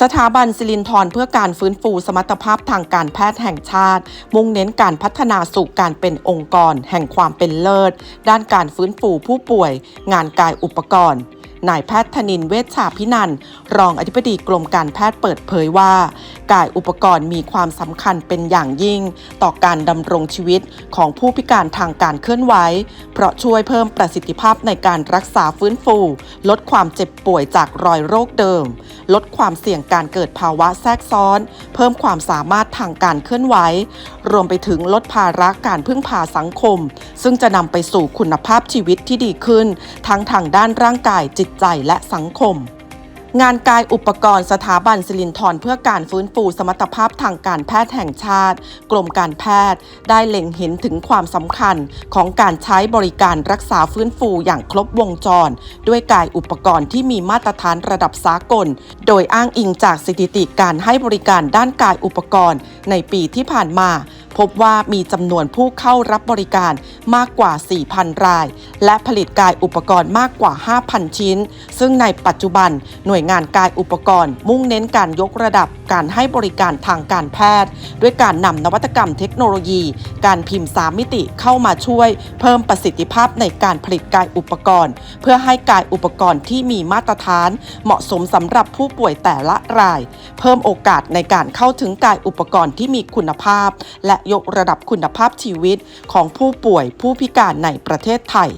สถาบันสิรินทรเพื่อการฟื้นฟูสมรรถภาพทางการแพทย์แห่งชาติ มุ่งเน้นการพัฒนาสู่การเป็นองค์กร แห่งความเป็นเลิศ ด้านการฟื้นฟูผู้ป่วย งานกายอุปกรณ์ นายแพทย์ธนินเวชชาพินันท์รองอธิบดีกรมการแพทย์เปิดเผยว่า กายอุปกรณ์มีความสำคัญเป็นอย่างยิ่ง ต่อการดำรงชีวิตของผู้พิการทางการเคลื่อนไหว เพราะช่วยเพิ่มประสิทธิภาพในการรักษาฟื้นฟู ลดความเจ็บป่วยจากรอยโรคเดิม ลดความเสี่ยงการเกิดภาวะแทรกซ้อน เพิ่มความสามารถทางการเคลื่อนไหว รวมไปถึงลดภาระการพึ่งพาสังคม ซึ่งจะนำไปสู่คุณภาพชีวิตที่ดีขึ้น ทั้งทางด้านร่างกายจิตใจและสังคม งานกายอุปกรณ์สถาบันสิรินธรเพื่อการฟื้นฟูสมรรถภาพทางการแพทย์แห่งชาติ กรมการแพทย์ ได้เล็งเห็นถึงความสำคัญของการใช้บริการรักษาฟื้นฟูอย่างครบวงจร ด้วยกายอุปกรณ์ที่มีมาตรฐานระดับสากล โดยอ้างอิงจากสถิติการให้บริการด้านกายอุปกรณ์ในปีที่ผ่านมา พบว่ามีจำนวนผู้เข้ารับบริการมากกว่า 4,000 ราย และผลิตกายอุปกรณ์มากกว่า 5,000 ชิ้น ซึ่งในปัจจุบันหน่วยงานกายอุปกรณ์ มุ่งเน้นการยกระดับการให้บริการทางการแพทย์ ด้วยการนำนวัตกรรมเทคโนโลยี การพิมพ์ 3 มิติเข้ามาช่วย เพิ่มประสิทธิภาพในการผลิตกายอุปกรณ์ เพื่อให้กายอุปกรณ์ที่มีมาตรฐาน เหมาะสมสำหรับผู้ป่วยแต่ละราย เพิ่มโอกาสในการเข้าถึงกายอุปกรณ์ที่มีคุณภาพ และยกระดับคุณภาพชีวิตของผู้ป่วยผู้พิการในประเทศไทย